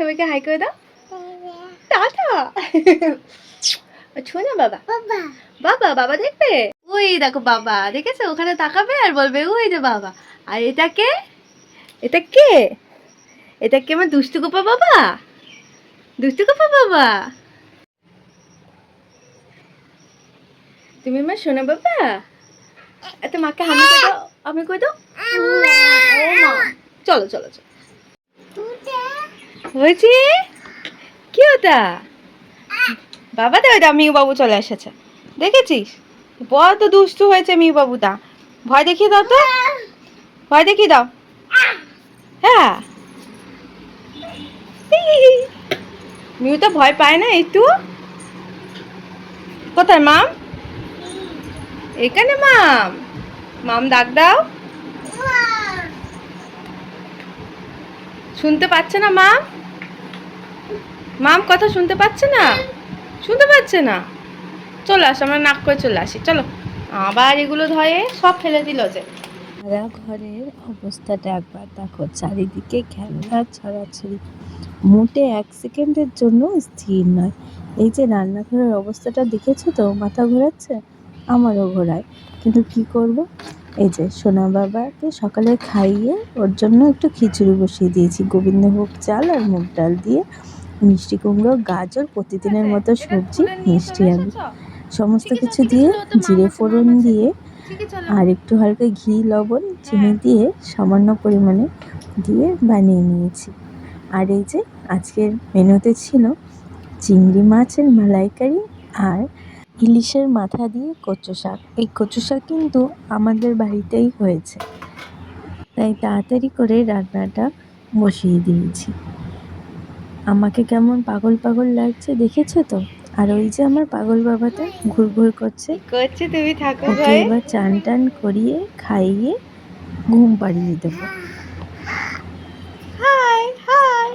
সবাইকে হাই করে দাও। টাটা। শোনো বাবা। বাবা। বাবা দেখবে? ওই দেখো বাবা দেখেছ? ওখানে তাকাবে আর বলবে ওই যে বাবা। আর এটা কে? এটা কে? এটা কে আমার দুষ্টু গোপা বাবা? দুষ্টু গোপা বাবা? তুমি আমার শোনো বাবা? এত মাকে আমি করে দাও আমি করে দাও। চলো চলো চলো। হয়েছে কি ওটা? বাবা তো ওটা মিউ বাবু চলে এসেছে। দেখেছিস? বড় দুষ্টু হয়েছে মিউ বাবুটা ভয় দেখিয়ে দাও তো। ভয় দেখিয়ে দাও। হ্যাঁ। মিউ তো ভয় পায় না একটু? কোথায়, মাম? এখানে, মাম। মাম, ডাক দাও। শুনতে পাচ্ছে না, মাম? মাম কথা শুনতে পাচ্ছে না? শুনতে পাচ্ছে না? চলে আস, আমরা নাক করে চলে আসি, চলো। আবার এগুলো ধরে সব ফেলে দিল যে। ঘরের অবস্থাটা একবার দেখো, চারিদিকে খেলনা ছড়াছড়ি। মোটে এক সেকেন্ডের জন্য স্থির নয়। এই যে রান্নাঘরের অবস্থাটা দেখেছ তো, মাথা ঘোরাচ্ছে? আমারও ঘোরায়। কিন্তু কি করব? এই যে সোনা বাবাকে সকালে খাইয়ে ওর জন্য একটু খিচুড়ি বসিয়ে দিয়েছি। গোবিন্দভোগ চাল আর মুগ ডাল দিয়ে। মিষ্টি কুমড়ো গাজর প্রতিদিনের মতো সবজি মিষ্টি আলু। সমস্ত কিছু দিয়ে জিরে ফোড়ন দিয়ে আর একটু হালকা ঘি লবণ চিনি দিয়ে সামান্য পরিমাণে দিয়ে বানিয়ে নিয়েছি। আর এই যে আজকের মেনুতে ছিল চিংড়ি মাছের মালাইকারি আর ইলিশের মাথা দিয়ে কচু শাক। এই কচু শাক কিন্তু আমাদের বাড়িতেই হয়েছে। তাই তাড়াতাড়ি করে রান্নাটা বসিয়ে দিয়েছি। আমাকে কেমন পাগল পাগল লাগছে দেখেছ তো? আর ওই যে আমার পাগল বাবাটা ঘুর ঘুর করছে। করছে তুমি থাকো ওকে ভাই? এবার চান টান করিয়ে খাইয়ে ঘুম পাড়িয়ে দেবো। হাই হাই।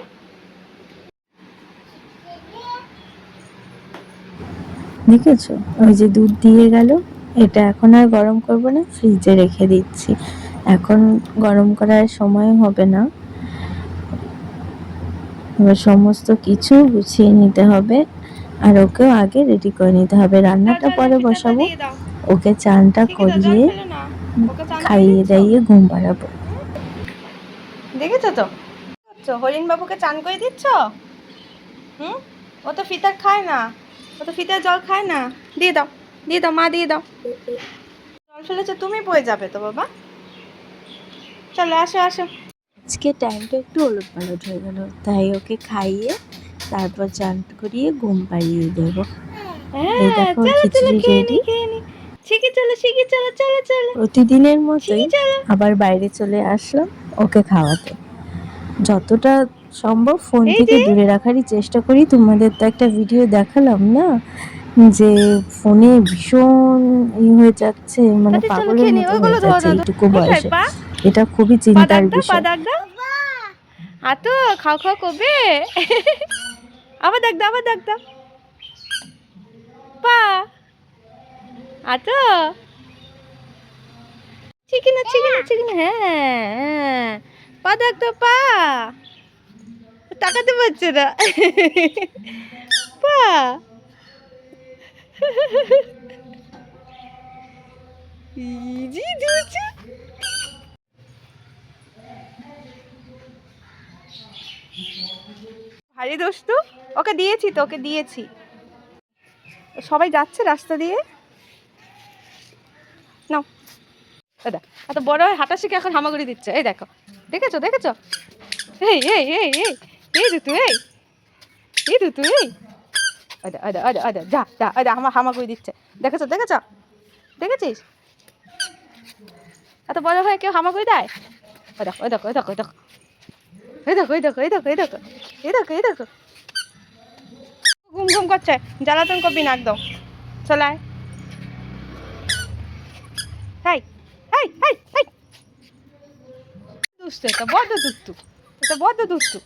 দেখেছ? ওই যে দুধ দিয়ে গেল। এটা এখন আর গরম করব না ফ্রিজে রেখে দিচ্ছি। এখন গরম করার সময় হবে না। এবার সমস্ত কিছু গুছিয়ে নিতে হবে আর ওকেও আগে রেডি করে নিতে হবে। রান্নাটা পরে বসাবো। ওকে চানটা করিয়ে খাইয়ে দাইয়ে ঘুম পাড়াবো দেখেছ তো? হরিণ বাবুকে চান করে দিচ্ছ? হুম? ও তো ফিতা খায় না। ও তো ফিতার জল খায় না। দিয়ে দাও দিয়ে দাও মা দিয়ে দাও। জল ফেলেছে তুমি বয়ে যাবে তো বাবা। চলো আসো আসো। আজকে টাইমটা একটু ওলট পালট হয়ে গেল। তাই ওকে খাইয়ে তারপর চান করিয়ে ঘুম পাড়িয়ে দেবো। হ্যাঁ প্রতিদিনের মতোই আবার বাইরে চলে আসলাম ওকে খাওয়াতে। যতটা সম্ভব ফোন থেকে দূরে রাখারই চেষ্টা করি। তোমাদের তো একটা ভিডিও দেখালাম না? যে ফোনে ভীষণ ই হয়ে যাচ্ছে মানে পাগলের মতো হয়ে যাচ্ছে এইটুকু বয়সে। এটা খুবই চিন্তার বিষয়। আতো খাও খাও কবে? আবার দেখ দাও আবার দেখ দাও পা। আতো? চিকেন চিকেন চিকেন হ্যাঁ হ্যাঁ। পা দেখ তো পা। তাকাতে পারছে না। পা। ইজি দুচু ভারী দোস্ত ওকে দিয়েছি তো ওকে দিয়েছি সবাই যাচ্ছে রাস্তা দিয়ে নাও দেখ এত বড় হয়ে হাঁটা শিখে এখন হামাগুড়ি দিচ্ছে এই দেখো দেখেছ দেখেছ এই এই এই এই এই দুতু এই এই দুতু এই যা আমার হামাগুড়ি দিচ্ছে দেখেছ দেখেছিস এত বড় হয়ে কেউ হামাগুড়ি দেয় ওই দেখো ওই দেখো ওই দেখো ওই দেখো এই দেখো এই দেখো এই দেখো এই দেখো এই দেখো এই দেখো। ঘুম ঘুম করছে, জ্বালাতন করবি না একদম। চলায় হাই হাই হাই হাই। দুষ্টু, এটা বড্ড দুষ্টু, এটা বড্ড দুষ্টু।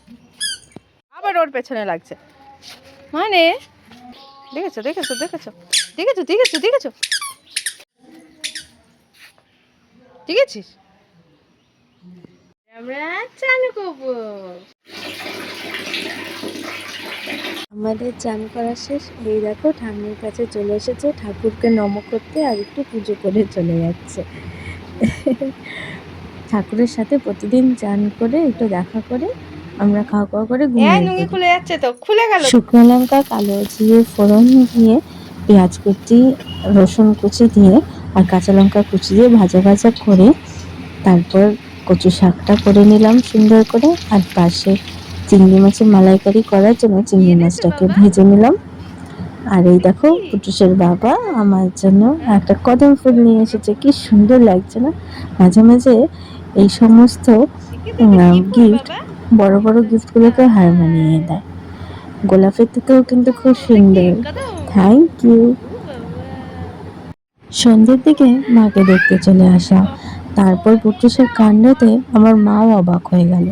আবার ওর পেছনে লাগছে। মানে? দেখেছ দেখেছ দেখেছ দেখেছ দেখেছ দেখেছ। দেখেছিস? আমরা চালু করব। আমাদের চান করা শেষ। এই দেখো ঠাকুরের কাছে চলে এসেছে। ঠাকুরকে নম করতে আর একটু পুজো করে চলে যাচ্ছে। ঠাকুরের সাথে প্রতিদিন চান করে একটু দেখা করে আমরা খাওয়া খাওয়া করে ঘুমিয়ে খুলে যাচ্ছে তো খুলে গেল। শুকনো লঙ্কা কালো জিরে ফোড়ন দিয়ে পেঁয়াজ কুচি রসুন কুচি দিয়ে আর কাঁচা লঙ্কা কুচি দিয়ে ভাজা ভাজা করে তারপর কচু শাকটা করে নিলাম সুন্দর করে, আর পাশে চিংড়ি মাছের মালাইকারি করার জন্য চিংড়ি মাছটাকে ভেজে নিলাম। আর এই দেখো পুটুসের বাবা আমার জন্য একটা কদম ফুল নিয়ে এসেছে, কি সুন্দর লাগছে না? মাঝে মাঝে এই সমস্ত গিফট বড় বড় গিফটগুলোকে হার মানিয়ে দেয়। গোলাপের থেকেও কিন্তু খুব সুন্দর। থ্যাংক ইউ সন্ধ্যের দিকে মাকে দেখতে চলে আসা। তারপর পুটুসের কাণ্ডতে আমার মাও অবাক হয়ে গেল।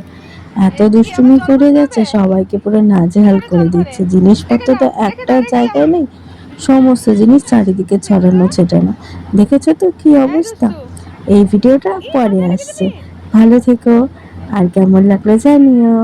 এত দুষ্টুমি করে যাচ্ছে সবাইকে পুরো নাজেহাল করে দিচ্ছে। জিনিসপত্র তো একটা জায়গায় নেই, সমস্ত জিনিস চারিদিকে ছড়ানো ছেটানো। দেখেছ তো কি অবস্থা? এই ভিডিওটা পরে আসছে। ভালো থেকো, আর কেমন লাগল জানিও।